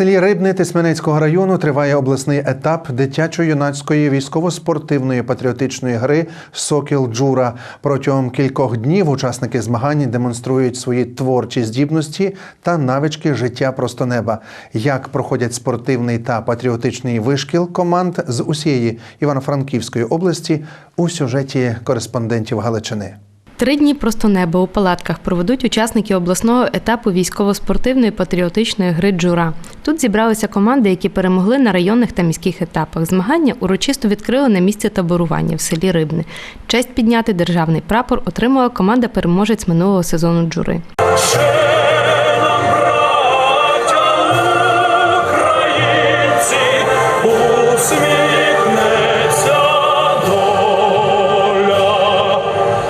селі Рибне Тисменецького району триває обласний етап дитячо-юнацької військово-спортивної патріотичної гри Сокіл Джура. Протягом кількох днів учасники змагань демонструють свої творчі здібності та навички життя просто неба. Як проходять спортивний та патріотичний вишкіл команд з усієї Івано-Франківської області у сюжеті кореспондентів Галичини. Три дні просто небо у палатках проведуть учасники обласного етапу військово-спортивної патріотичної гри Джура. Тут зібралися команди, які перемогли на районних та міських етапах. Змагання урочисто відкрили на місці таборування в селі Рибне. Честь підняти державний прапор отримала команда переможець минулого сезону Джури. Українці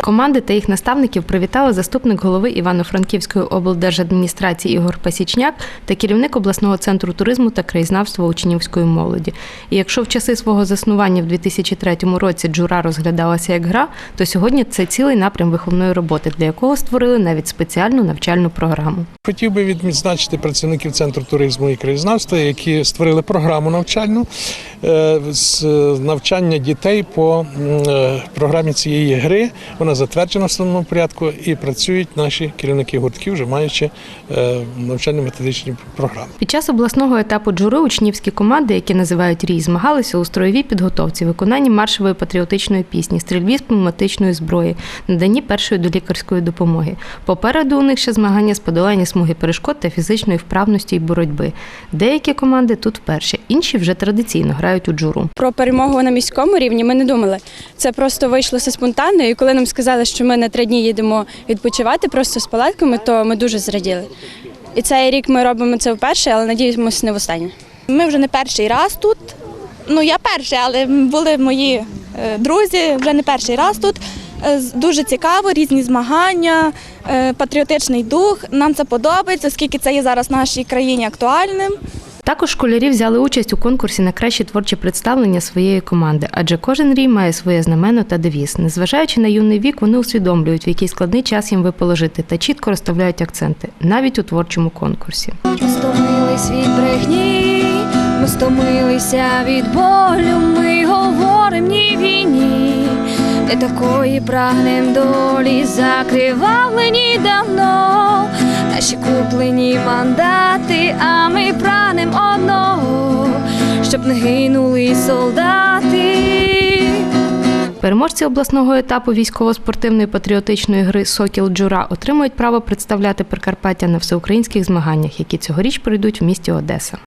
Команди та їх наставників привітали заступник голови Івано-Франківської облдержадміністрації Ігор Пасічняк та керівник обласного центру туризму та краєзнавства учнівської молоді. І якщо в часи свого заснування в 2003 році джура розглядалася як гра, то сьогодні це цілий напрям виховної роботи, для якого створили навіть спеціальну навчальну програму. Хотів би відзначити працівників центру туризму і краєзнавства, які створили програму навчальну е, з навчання дітей по е, програмі цієї гри. Вона затверджена в основному порядку і працюють наші керівники гуртків, вже маючи е, навчально-методичні програми. Під час обласного етапу джури учнівські команди, які називають рій, змагалися у строєвій підготовці, виконанні маршової патріотичної пісні, стрільбі з пневматичної зброї, наданні першої долікарської допомоги. Попереду у них ще змагання з подолання смуги перешкод та фізичної вправності і боротьби. Деякі команди тут вперше, інші вже традиційно грають у джуру. Про перемогу на міському рівні ми не думали. Це просто вийшло все спонтанно. І коли нам сказали, що ми на три дні їдемо відпочивати просто з палатками, то ми дуже зраділи. І цей рік ми робимо це вперше, але надіємося не востаннє. Ми вже не перший раз тут. Ну, я перший, але були мої е, друзі вже не перший раз тут. Е, Дуже цікаво, різні змагання, е, патріотичний дух. Нам це подобається, оскільки це є зараз в нашій країні актуальним. Також школярі взяли участь у конкурсі на кращі творчі представлення своєї команди, адже кожен рій має своє знамено та девіз. Незважаючи на юний вік, вони усвідомлюють, в який складний час їм випало жити, та чітко розставляють акценти, навіть у творчому конкурсі. Ми стомились від брехні, ми стомилися від болю, ми говорим ні війні, не такої прагнем долі, закривавлені давно, наші куплені мандати, щоб не гинули солдати. Переможці обласного етапу військово-спортивної патріотичної гри Сокіл Джура отримують право представляти Прикарпаття на всеукраїнських змаганнях, які цьогоріч пройдуть в місті Одеса.